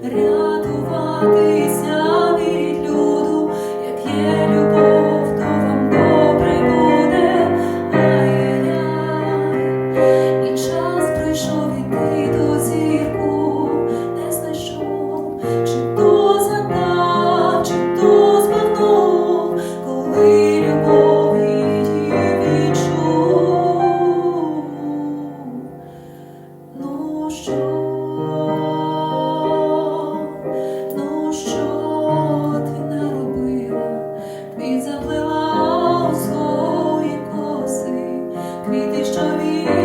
Real ти що він.